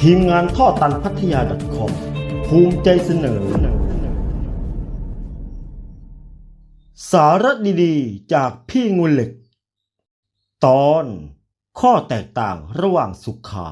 ทีมงานท่อตันพัทยา .com ภูมิใจเสนอ สาระดีๆ จากพี่งูเหล็ก ตอนข้อแตกต่างระหว่างสุขา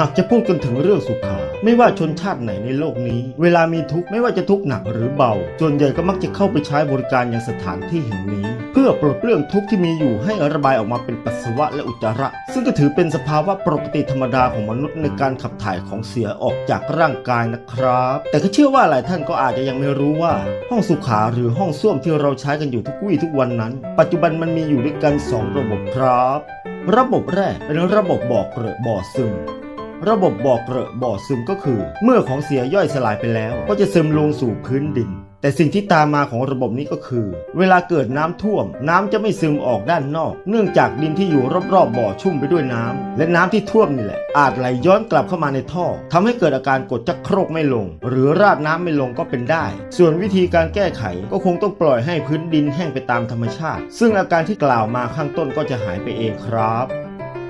หากจะพูดกันถึงเรื่องสุขา ไม่ว่าชนชาติไหนในโลกนี้ เวลามีทุกข์ไม่ว่าจะทุกข์หนักหรือเบา ส่วนใหญ่ก็มักจะเข้าไปใช้บริการยังสถานที่แห่งนี้ เพื่อปลดเปลื้องทุกข์ที่มีอยู่ให้ระบายออกมาเป็นปัสสาวะและอุจจาระ ซึ่งก็ถือเป็นสภาวะปกติธรรมดาของมนุษย์ในการขับถ่ายของเสียออกจากร่างกายนะครับ แต่ก็เชื่อว่าหลายท่านก็อาจจะยังไม่รู้ว่า ห้องสุขาหรือห้องส้วมที่เราใช้กันอยู่ทุกวี่ทุกวันนั้น ปัจจุบันมันมีอยู่ด้วยกันสองระบบครับ ระบบแรกเป็นระบบบ่อเกลือบ่อซึม ระบบบ่อเกลอะบ่อซึมก็คือ เมื่อของเสียย่อยสลายไปแล้ว ก็จะซึมลงสู่พื้นดิน แต่สิ่งที่ตามมาของระบบนี้ก็คือ เวลาเกิดน้ำท่วม น้ำจะไม่ซึมออกด้านนอก เนื่องจากดินที่อยู่รอบๆบ่อชุ่มไปด้วยน้ำและน้ำที่ท่วมนี่แหละ อาจไหลย้อนกลับเข้ามาในท่อทำให้เกิดอาการกดจักโครกไม่ลง หรือราดน้ำไม่ลงก็เป็นได้ ส่วนวิธีการแก้ไขก็คงต้องปล่อยให้พื้นดินแห้งไปตามธรรมชาติ ซึ่งอาการที่กล่าวมาข้างต้นก็จะหายไปเองครับ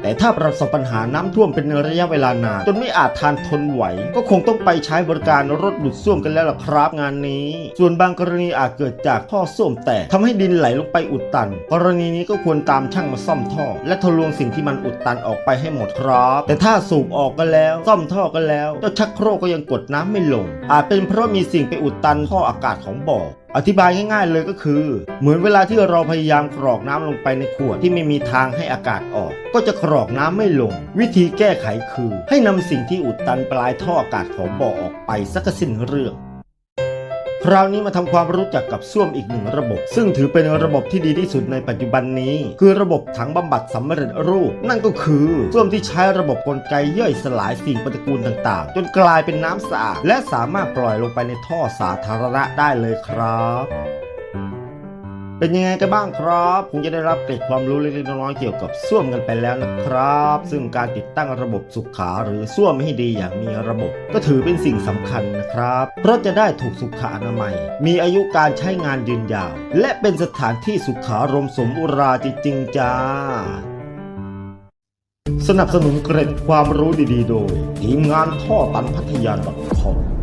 แต่ถ้าประสบปัญหาน้ำท่วมเป็นระยะเวลานานจนไม่อาจทานทนไหว ก็คงต้องไปใช้บริการรถดูดซ่วมกันแล้วล่ะครับงานนี้ ส่วนบางกรณีอาจเกิดจากท่อส้วมแตกทำให้ดินไหลลงไปอุดตัน กรณีนี้ก็ควรตามช่างมาซ่อมท่อ และทะลวงสิ่งที่มันอุดตันออกไปให้หมดครับ แต่ถ้าสูบออกกันแล้ว ซ่อมท่อกันแล้วเจ้าชักโครกก็ยังกดน้ำไม่ลง อาจเป็นเพราะมีสิ่งไปอุดตันท่ออากาศของบ่อ อธิบายง่ายๆเลยก็คือ เหมือนเวลาที่เราพยายามกรอกน้ำลงไปในขวดที่ไม่มีทางให้อากาศออก ก็จะกรอกน้ำไม่ลง วิธีแก้ไขคือ ให้นำสิ่งที่อุดตันปลายท่ออากาศของบ่อออกไปสักสิ้นเรื่อง คราวนี้มาทำความรู้จักกับส้วมอีกหนึ่งระบบ ซึ่งถือเป็นระบบที่ดีที่สุดในปัจจุบันนี้ คือระบบถังบำบัดสำเร็จรูป นั่นก็คือส้วมที่ใช้ระบบกลไกย่อยสลายสิ่งปฏิกูลต่างๆ จนกลายเป็นน้ำสะอาดและสามารถปล่อยลงไปในท่อสาธารณะได้เลยครับ เป็นยังไงกันบ้างครับคงจะได้รับเกร็ดความรู้เล็กๆน้อยๆเกี่ยวกับส้วมกันไปแล้วนะครับ ซึ่งการติดตั้งระบบสุขาหรือส้วมให้ดีอย่างมีระบบ ก็ถือเป็นสิ่งสำคัญนะครับ เพราะจะได้ถูกสุขอนามัย มีอายุการใช้งานยืนยาว และเป็นสถานที่สุขารมสมอุราจริงๆจ้าสนับสนุนเกร็ดความรู้ดีๆ โดย ทีมงานท่อตันพัทยา .com